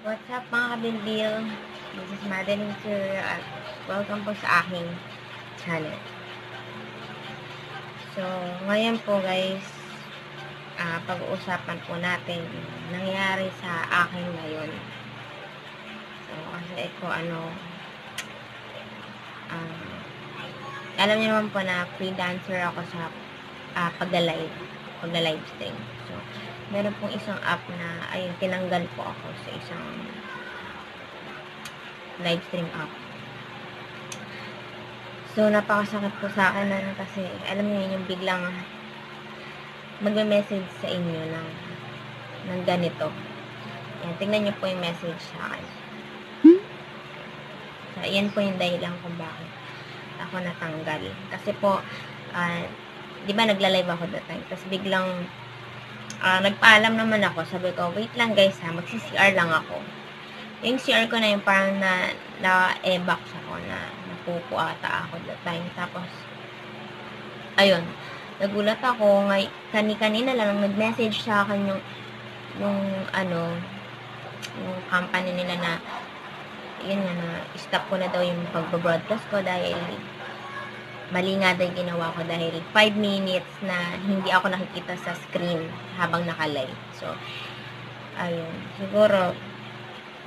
What's up mga kabilbil? This is Madeline Sir at welcome po sa aking channel. So, ngayon po guys, ah, pag-uusapan po natin nangyari sa akin ngayon. So, kasi ko ano, ah, alam niyo naman po na freelancer ako sa uh, pagla-live, pagla-live stream. So, meron pong isang app na, ayun, tinanggal po ako sa isang live stream app. So, napakasakit po sa akin na kasi, alam niyo yung biglang magme-message sa inyo ng, ng ganito. Yan, tingnan niyo po yung message sa akin. So, yan po yung dahilan kung bakit ako natanggal. Kasi po, ah, di ba nagla-live ako that time, tapos biglang ah, nagpaalam naman ako, sabi ko, wait lang guys ha, magsi-CR lang ako. Yung CR ko na yung parang na, na-e-box ako na napupo ako that time. Tapos, ayun, nagulat ako, ngay, kani-kanina lang nag-message sa akin yung, yung ano, yung company nila na yun nga na stop ko na daw yung pagbo-broadcast ko dahil mali nga daw yung ginawa ko dahil 5 minutes na hindi ako nakikita sa screen habang nakalive. So, ayun. Siguro,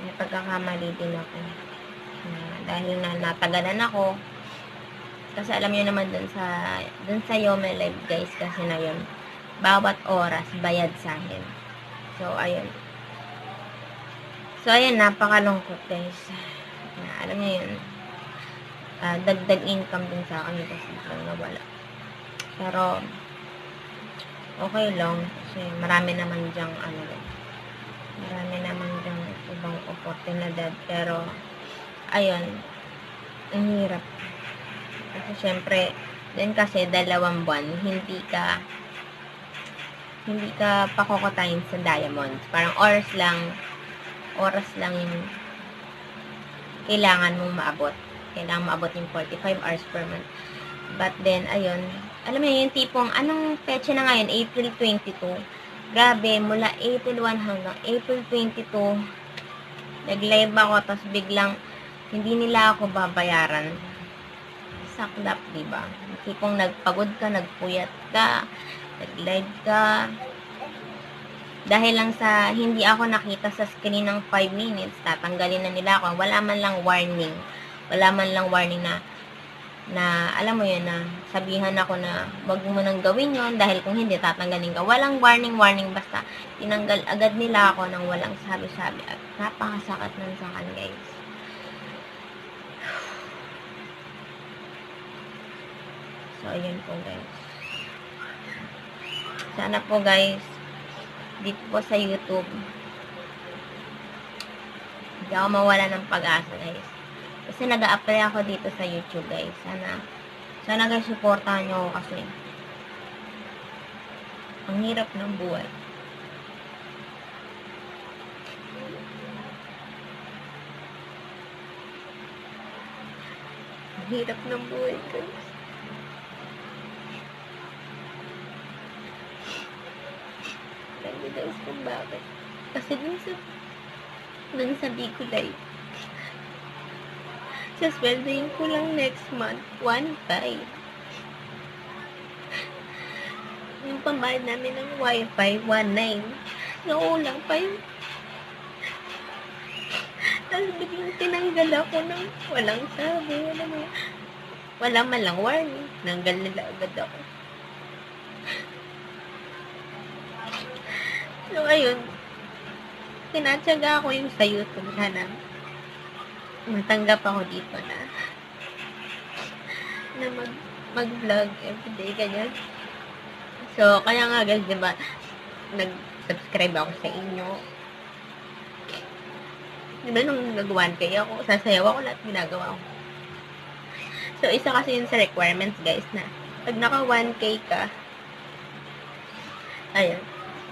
may pagkakamali din ako. Na, dahil na natagalan ako. Kasi alam niyo naman dun sa, dun sa Yome Live guys, kasi na yun, bawat oras bayad sa akin. So, ayun. So, ayun, napakalungkot guys. Na, alam niyo yun, ah, dagdag income din sa akin kasi biglang nawala. Pero, okay lang. Kasi marami naman dyang, ano, marami naman dyang ibang oportunidad. Pero, ayun, ang hirap. Kasi syempre, din kasi dalawang buwan, hindi ka hindi ka pakokotayin sa diamonds. Parang oras lang, oras lang yung kailangan mong maabot. Kailangan maabot yung 45 hours per month. But then, ayun, alam mo yun, yung tipong, anong pecha na ngayon? April 22. Grabe, mula April 1 hanggang April 22, nag-live ako, tapos biglang, hindi nila ako babayaran. Saklap, di ba? Tipong nagpagod ka, nagpuyat ka, nag-live ka, dahil lang sa hindi ako nakita sa screen ng 5 minutes, tatanggalin na nila ako. Wala man lang warning. Wala man lang warning na na alam mo yun na sabihan ako na wag mo nang gawin yon dahil kung hindi tatanggalin ka. Walang warning warning basta tinanggal agad nila ako nang walang sabi-sabi at napakasakit nun sa akin guys. So ayun po guys. Sana po guys dito po sa YouTube. Hindi ako mawala ng pag-asa, guys. Kasi nag apply ako dito sa YouTube, guys. Sana, sana guys, supportahan nyo ako kasi ang hirap ng buhay. Ang hirap ng buhay, guys. Alam niyo guys. Kasi dun sa dun sa Bicolay sa sweldoin ko lang next month 1.5 yung pambayad namin ng wifi 1.9 naulang pa yun. Tapos biglang tinanggal ako ng walang sabi wala mo wala man lang warning. Nanggal nila agad ako. So, ayun, tinatsaga ako yung sa YouTube na matanggap ako dito na na mag mag-vlog everyday, ganyan. So, kaya nga guys, di ba, nag-subscribe ako sa inyo. Di ba, nung nag-1K ako, sasayaw ako lahat ginagawa ko. So, isa kasi yun sa requirements, guys, na pag naka 1K ka, ayun,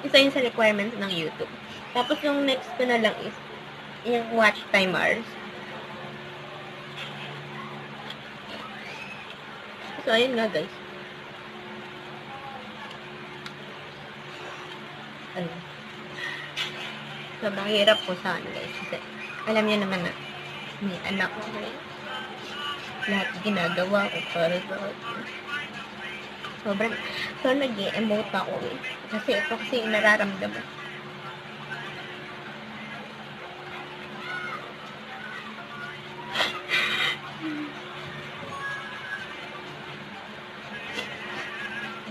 isa yun sa requirements ng YouTube. Tapos yung next ko na lang is yung watch time hours. So, ayun nga guys. Ayun. Sobrang hirap po sa akin guys. Kasi alam niyo naman na may anak ko rin. Lahat ginagawa ko para sa. Sobrang, so nag emote ako eh. Kasi ito kasi nararamdaman.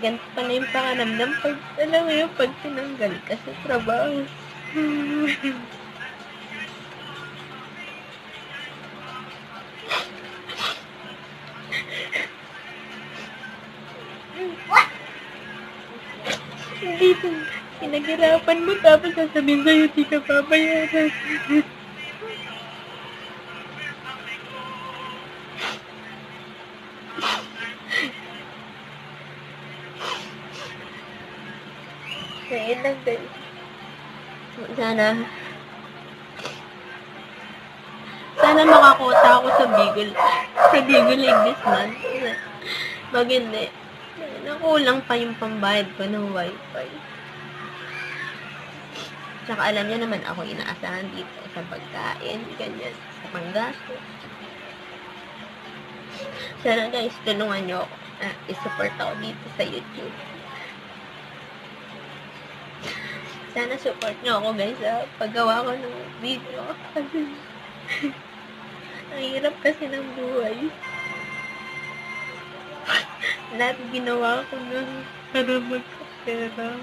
Ganito pa na yung pakanamdam pag, alam mo yung pag tinanggal ka sa trabaho. Dito, pinaghirapan mo tapos sasabihin sa'yo, di ka papayaran. Yun lang guys. Sana, sana makakuta ako sa Bigol, sa Bigol like this month. Pag hindi, nakulang pa yung pambayad ko ng wifi. Tsaka alam niyo naman ako inaasahan dito sa pagkain, ganyan, sa panggasto. Sana guys, tulungan niyo ako. Uh, isupport ako dito sa YouTube. Sana support niyo ako guys sa paggawa ko ng video. Kasi ang hirap kasi ng buhay. Lahat ginawa ko na para magkapera.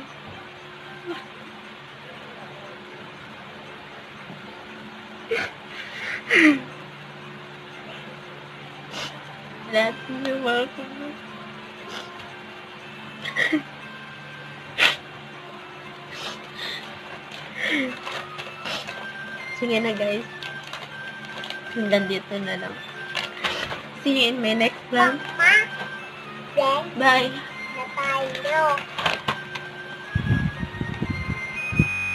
Lahat ginawa ko na. Sige na guys. Hanggang dito na lang. See you in my next vlog. Bye! tayo.